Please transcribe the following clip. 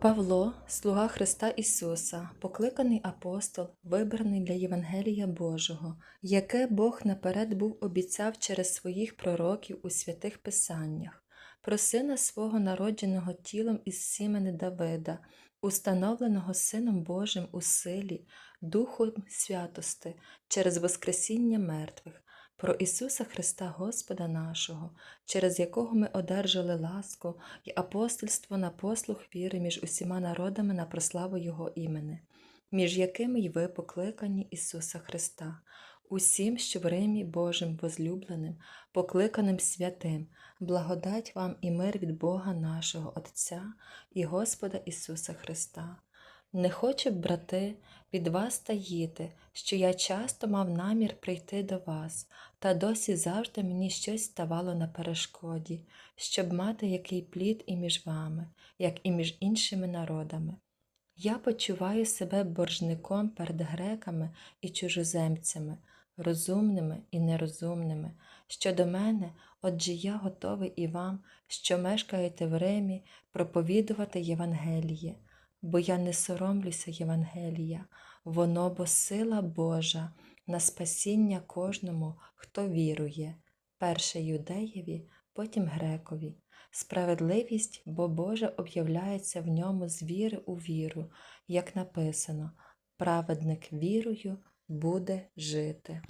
Павло, слуга Христа Ісуса, покликаний апостол, вибраний для Євангелія Божого, яке Бог наперед був обіцяв через своїх пророків у святих Писаннях, про сина свого народженого тілом із сімени Давида, установленого Сином Божим у силі, Духом святости, через Воскресіння мертвих, про Ісуса Христа Господа нашого, через якого ми одержали ласку і апостольство на послух віри між усіма народами на прославу Його імени, між якими й ви покликані Ісуса Христа, усім, що в Римі Божим возлюбленим, покликаним святим, благодать вам і мир від Бога нашого Отця і Господа Ісуса Христа. Не хочу, брати, від вас таїти, що я часто мав намір прийти до вас, та досі завжди мені щось ставало на перешкоді, щоб мати який плід і між вами, як і між іншими народами. Я почуваю себе боржником перед греками і чужоземцями, розумними і нерозумними. Щодо мене, отже я готовий і вам, що мешкаєте в Римі, проповідувати Євангеліє, бо я не соромлюся Євангелія, воно бо сила Божа на спасіння кожному, хто вірує, перше юдеєві, потім грекові. Справедливість, бо Божа об'являється в ньому з віри у віру, як написано, праведник вірою буде жити.